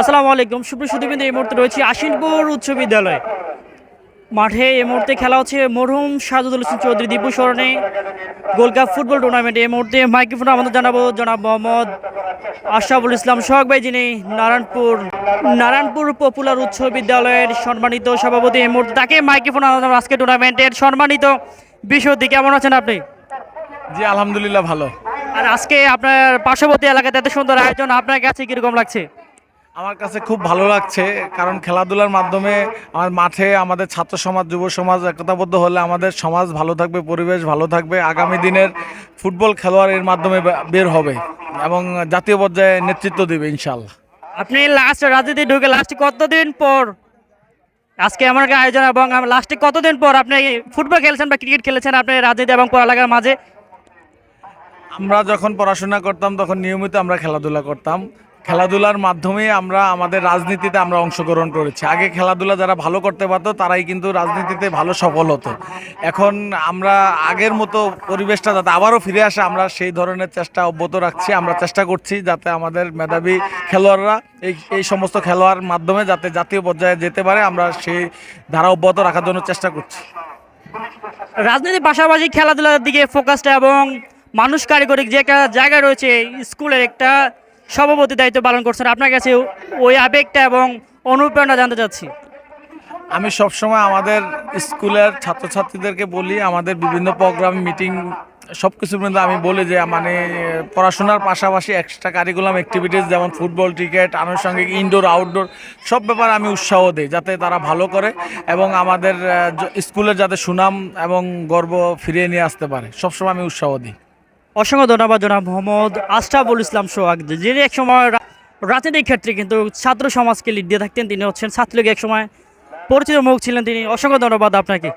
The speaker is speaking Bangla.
আসসালামু আলাইকুম। সুপ্রিয় সুদীবিন্দু এই মুহূর্তে রয়েছে আশিনপুর উচ্চ বিদ্যালয়। মাঠে এই মুহূর্তে খেলা হচ্ছে মরহুম সাজুদুল হোসেন চৌধুরী দীপু স্মরণে। গোল্ড কাপ ফুটবল টুর্নামেন্ট এই মুহূর্তে মাইক্রোফোন আমাদের জানাব জনাব মোহাম্মদ আশরাফুল ইসলাম সোহাগ ভাই যিনি নারায়ণপুর নারায়ণপুর পপুলার উচ্চ বিদ্যালয়ের সম্মানিত সভাপতি। এই মুহূর্তে তাকে মাইক্রোফোন আমাদের আজকে টুর্নামেন্টের সম্মানিত বিষয়টি কেমন আছেন আপনি? জি আলহামদুলিল্লাহ ভালো। আর আজকে আপনার পার্শ্ববর্তী এলাকাতে এত সুন্দর আয়োজন আপনার কাছে কীরকম লাগছে? আমার কাছে খুব ভালো লাগছে কারণ খেলাধুলার মাধ্যমে আমার মাঠে আমাদের ছাত্র সমাজ যুব সমাজ একতাবদ্ধ হলে আমাদের সমাজ ভালো থাকবে পরিবেশ ভালো থাকবে আগামী দিনের ফুটবল খেলোয়াড় এর মাধ্যমে বের হবে এবং জাতীয় পর্যায়ে নেতৃত্ব দেবে ইনশাল্লাহ আপনি লাস্ট রাজনীতি ঢুকে লাস্টে কতদিন পর আজকে আমার আয়োজন এবং লাস্টে কতদিন পর আপনি ফুটবল খেলেছেন বা ক্রিকেট খেলেছেন আপনি রাজনীতি এবং পড়ালেখার মাঝে? আমরা যখন পড়াশোনা করতাম তখন নিয়মিত আমরা খেলাধুলা করতাম। খেলাধুলার মাধ্যমে আমরা আমাদের রাজনীতিতে আমরা অংশগ্রহণ করেছি। আগে খেলাধুলা যারা ভালো করতে পারতো, তারাই কিন্তু রাজনীতিতে ভালো সফল হতো। এখন আমরা আগের মতো পরিবেশটা যাতে আবারও ফিরে আসে, আমরা সেই ধরনের চেষ্টা অব্যাহত রাখছি। আমরা চেষ্টা করছি যাতে আমাদের মেধাবী খেলোয়াড়রা এই এই সমস্ত খেলোয়াড় মাধ্যমে যাতে জাতীয় পর্যায়ে যেতে পারে, আমরা সেই ধারা অব্যাহত রাখার জন্য চেষ্টা করছি। রাজনীতির পাশাপাশি খেলাধুলার দিকে ফোকাসটা এবং মানুষ কারিগরিক যে একটা জায়গা রয়েছে স্কুলের একটা সভাপতি দায়িত্ব পালন করছেন। আপনার কাছে ওই আবেগটা এবং অনুপ্রেরণা জানতে চাচ্ছি। আমি সবসময় আমাদের স্কুলের ছাত্রছাত্রীদেরকে বলি, আমাদের বিভিন্ন প্রোগ্রাম, মিটিং সব কিছু মধ্যে আমি বলি যে মানে পড়াশোনার পাশাপাশি এক্সট্রা কারিকুলাম অ্যাক্টিভিটিস যেমন ফুটবল ক্রিকেট আনুষঙ্গিক ইনডোর আউটডোর সব ব্যাপারে আমি উৎসাহ দিই যাতে তারা ভালো করে এবং আমাদের স্কুলের যাতে সুনাম এবং গর্ব ফিরিয়ে নিয়ে আসতে পারে। সবসময় আমি উৎসাহ দিই। অসংখ্য ধন্যবাদ জনাব মোহাম্মদ আশরাফুল ইসলাম সোহাগ যিনি এক সময় রা- রাজনৈতিক ক্ষেত্রে কিন্তু ছাত্র সমাজকে লিড দিয়ে থাকতেন, তিনি হচ্ছেন ছাত্রলীগ এক সময় পরিচিত মুখ ছিলেন তিনি। অসংখ্য ধন্যবাদ আপনাকে।